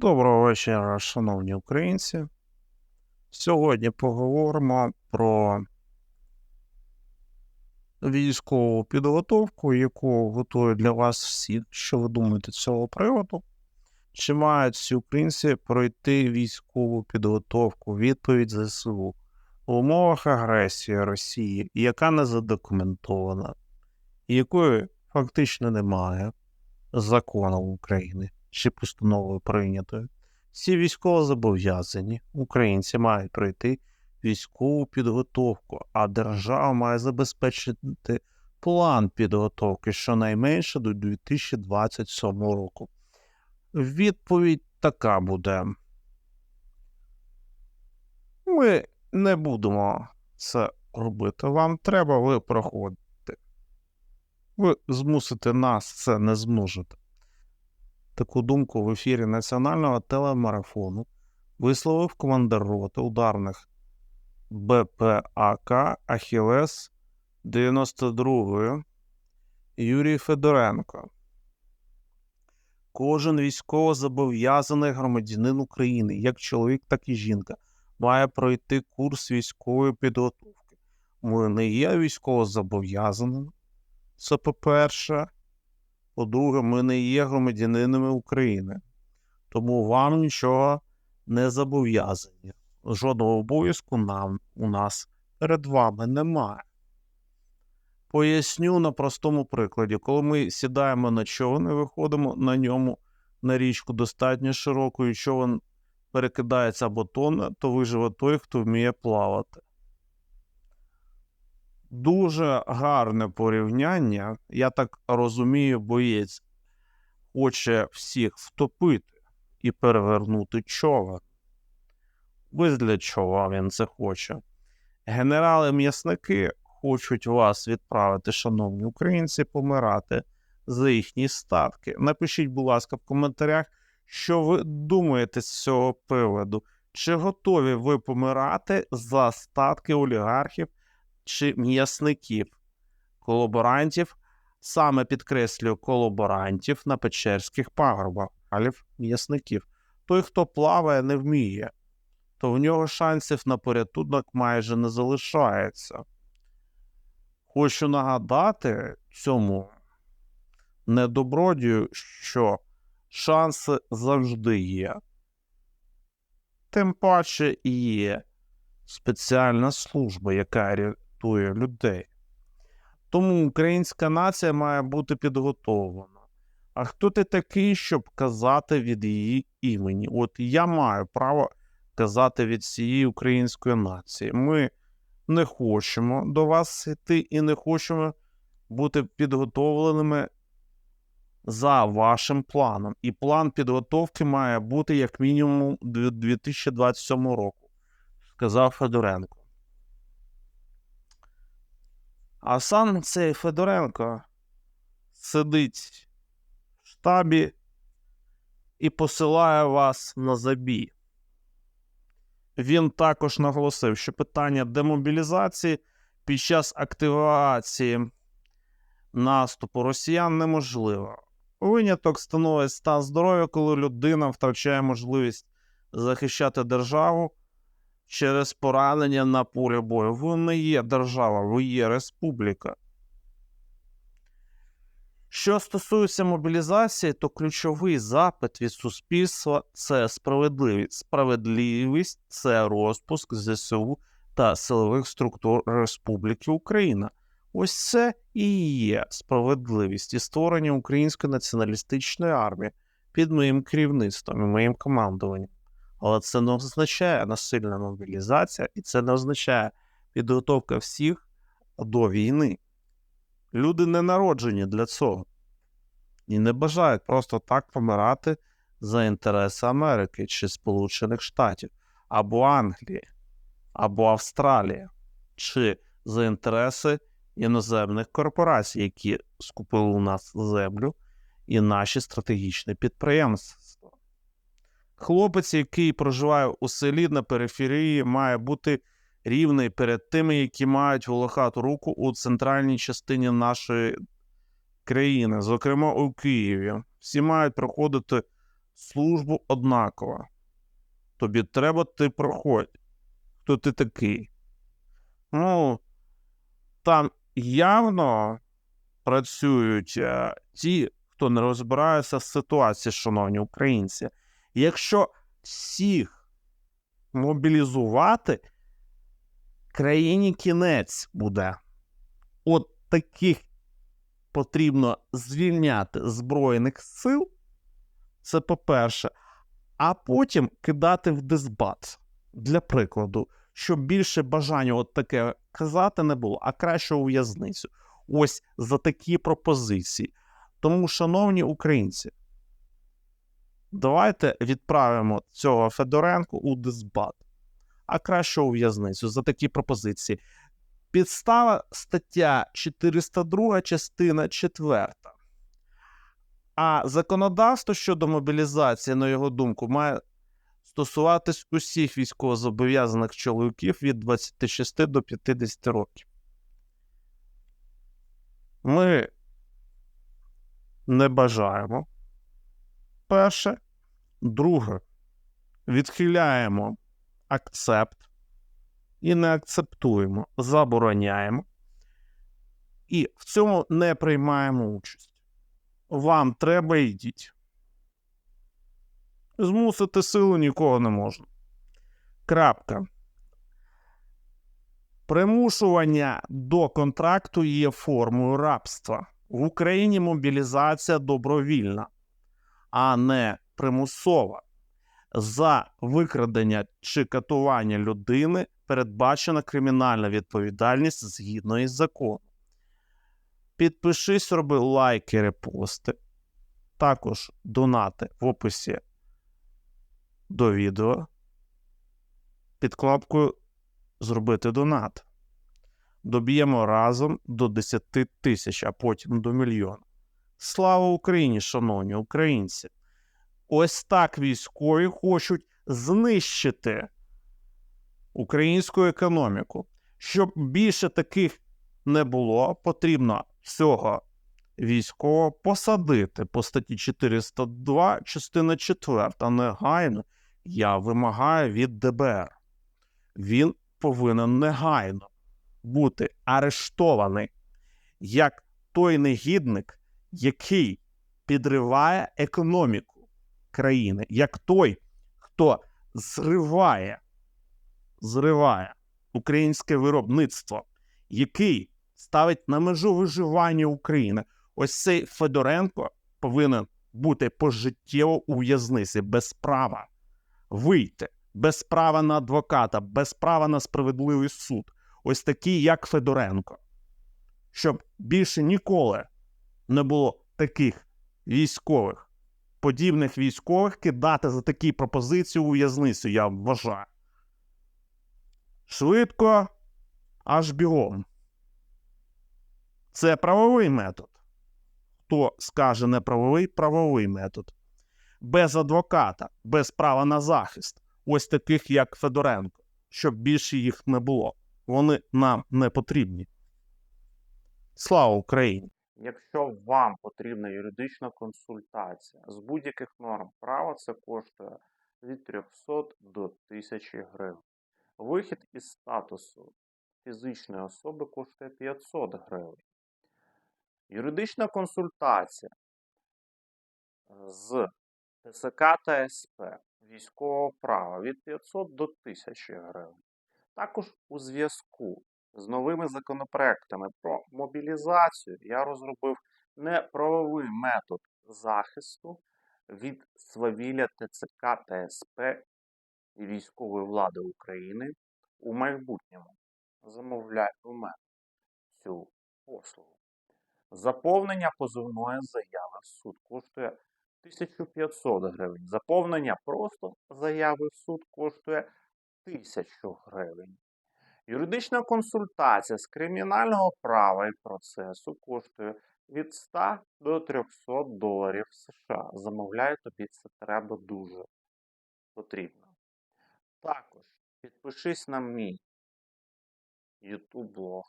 Доброго вечора, шановні українці. Сьогодні поговоримо про військову підготовку, яку готую для вас всі. Що ви думаєте з цього приводу? Чи мають всі українці пройти військову підготовку, відповідь ЗСУ в умовах агресії Росії, яка не задокументована, якої фактично немає законом України чи постановою прийнятою? Всі військовозобов'язані українці мають пройти військову підготовку, а держава має забезпечити план підготовки щонайменше до 2027 року. Відповідь така буде. Ми не будемо це робити. Вам треба, ви проходите. Ви змусите нас це не зможете. Таку думку в ефірі національного телемарафону висловив командир роти ударних БПАК Ахілес 92-ї Юрій Федоренко. Кожен військовозобов'язаний громадянин України, як чоловік, так і жінка, має пройти курс військової підготовки. Ми не є військовозобов'язаними. Це по-перше. По-друге, ми не є громадянинами України, тому вам нічого не зобов'язані. Жодного обов'язку нам у нас перед вами немає. Поясню на простому прикладі, коли ми сідаємо на човен і виходимо на ньому на річку достатньо широку, і човен перекидається або тоне, то виживе той, хто вміє плавати. Дуже гарне порівняння, я так розумію, боєць хоче всіх втопити і перевернути човен. Ось для чого він це хоче. Генерали-м'ясники хочуть вас відправити, шановні українці, помирати за їхні статки. Напишіть, будь ласка, в коментарях, що ви думаєте з цього приводу. Чи готові ви помирати за статки олігархів? Чи м'ясників, колаборантів, саме підкреслюю колаборантів на Печерських пагорбах, алів м'ясників. Той, хто плаває, не вміє, то в нього шансів на порятунок майже не залишається. Хочу нагадати цьому недобродію, що шанси завжди є. Тим паче є спеціальна служба, яка рятує людей. Тому українська нація має бути підготовлена. А хто ти такий, щоб казати від її імені? От я маю право казати від всієї української нації. Ми не хочемо до вас йти і не хочемо бути підготовленими за вашим планом. І план підготовки має бути як мінімум до 2027 року, сказав Федоренко. А сам цей Федоренко сидить в штабі і посилає вас на забій. Він також наголосив, що питання демобілізації під час активації наступу росіян неможливо. Виняток становить стан здоров'я, коли людина втрачає можливість захищати державу через поранення на полі бою. Ви не є держава, ви є республіка. Що стосується мобілізації, то ключовий запит від суспільства це справедливість. Справедливість це розпуск ЗСУ та силових структур Республіки Україна. Ось це і є справедливість і створення української націоналістичної армії під моїм керівництвом і моїм командуванням. Але це не означає насильна мобілізація, і це не означає підготовка всіх до війни. Люди не народжені для цього і не бажають просто так помирати за інтереси Америки чи Сполучених Штатів, або Англії, або Австралії, чи за інтереси іноземних корпорацій, які скупили у нас землю і наші стратегічні підприємства. Хлопець, який проживає у селі на периферії, має бути рівний перед тими, які мають волохату руку у центральній частині нашої країни, зокрема у Києві. Всі мають проходити службу однакова. Тобі треба, ти проходь. Хто ти такий? Ну, там явно працюють е, ті, хто не розбирається з ситуацією, шановні українці. Якщо всіх мобілізувати, країні кінець буде. От таких потрібно звільняти Збройних сил, це по-перше, а потім кидати в дисбат. Для прикладу, щоб більше бажання от таке казати не було, а краще у в'язницю. Ось за такі пропозиції. Тому, шановні українці, давайте відправимо цього Федоренко у дисбат, а краще у в'язницю за такі пропозиції. Підстава стаття 402, частина 4. А законодавство щодо мобілізації, на його думку, має стосуватись усіх військовозобов'язаних чоловіків від 26 до 50 років. Ми не бажаємо. Перше. Друге, відхиляємо акцепт і не акцептуємо, забороняємо. І в цьому не приймаємо участь. Вам треба йдіть. Змусити силу нікого не можна. Крапка. Примушування до контракту є формою рабства. В Україні мобілізація добровільна, а не примусова. За викрадення чи катування людини передбачена кримінальна відповідальність згідно із законом. Підпишись, роби лайки, репости. Також донати в описі до відео під кнопкою Зробити донат. Доб'ємо разом до 10 тисяч, а потім до мільйона. Слава Україні, шановні українці! Ось так військові хочуть знищити українську економіку. Щоб більше таких не було, потрібно всього військового посадити по статті 402, частина 4. Негайно я вимагаю від ДБР. Він повинен негайно бути арештований як той негідник, який підриває економіку країни, як той, хто зриває, зриває українське виробництво, який ставить на межу виживання України. Ось цей Федоренко повинен бути пожиттєво у в'язниці без права вийти, без права на адвоката, без права на справедливий суд. Ось такі, як Федоренко. Щоб більше ніколи не було таких військових, подібних військових кидати за такі пропозиції у в'язницю, я вважаю. Швидко, аж бігом. Це правовий метод. Хто скаже неправовий правовий метод. Без адвоката, без права на захист, ось таких, як Федоренко, щоб більше їх не було. Вони нам не потрібні. Слава Україні! Якщо вам потрібна юридична консультація з будь-яких норм права, це коштує від 300 до 1000 гривень. Вихід із статусу фізичної особи коштує 500 гривень. Юридична консультація з ТСК та СП військового права від 500 до 1000 гривень. Також у зв'язку з новими законопроектами про мобілізацію я розробив неправовий метод захисту від свавілля ТЦК та СП і військової влади України у майбутньому. Замовляйте у мене цю послугу. Заповнення позовної заяви в суд коштує 1500 гривень. Заповнення просто заяви в суд коштує 1000 гривень. Юридична консультація з кримінального права і процесу коштує від 100 до 300 доларів США. Замовляю тобі це треба дуже потрібно. Також підпишись на мій YouTube блог.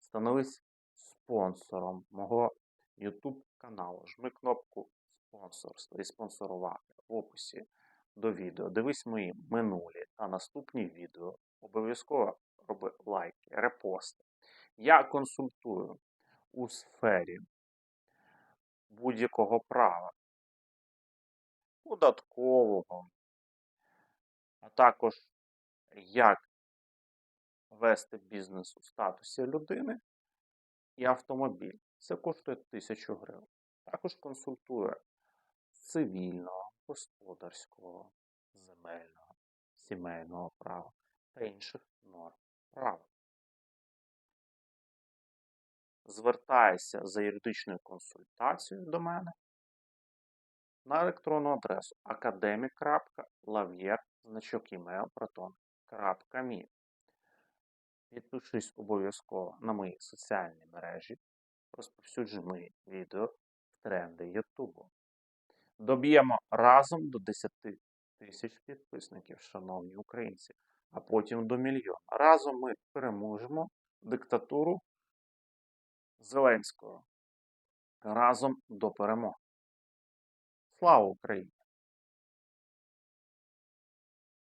Становись спонсором мого YouTube каналу. Жми кнопку спонсорство і спонсорувати в описі до відео. Дивись мої минулі та наступні відео. Обов'язково роби лайки, репости. Я консультую у сфері будь-якого права, податкового, а також як вести бізнес у статусі людини і автомобіль. Це коштує 1000 гривень. Також консультує цивільного, господарського, земельного, сімейного права та інших норм права. Звертайся за юридичною консультацією до мене на електронну адресу academic.lavier значок email proton.me. Підпишись обов'язково на мої соціальні мережі, розповсюджуй мої відео в тренди Ютубу. Доб'ємо разом до 10 тисяч підписників, шановні українці, а потім до мільйона. Разом ми переможемо диктатуру Зеленського. Разом до перемоги. Слава Україні!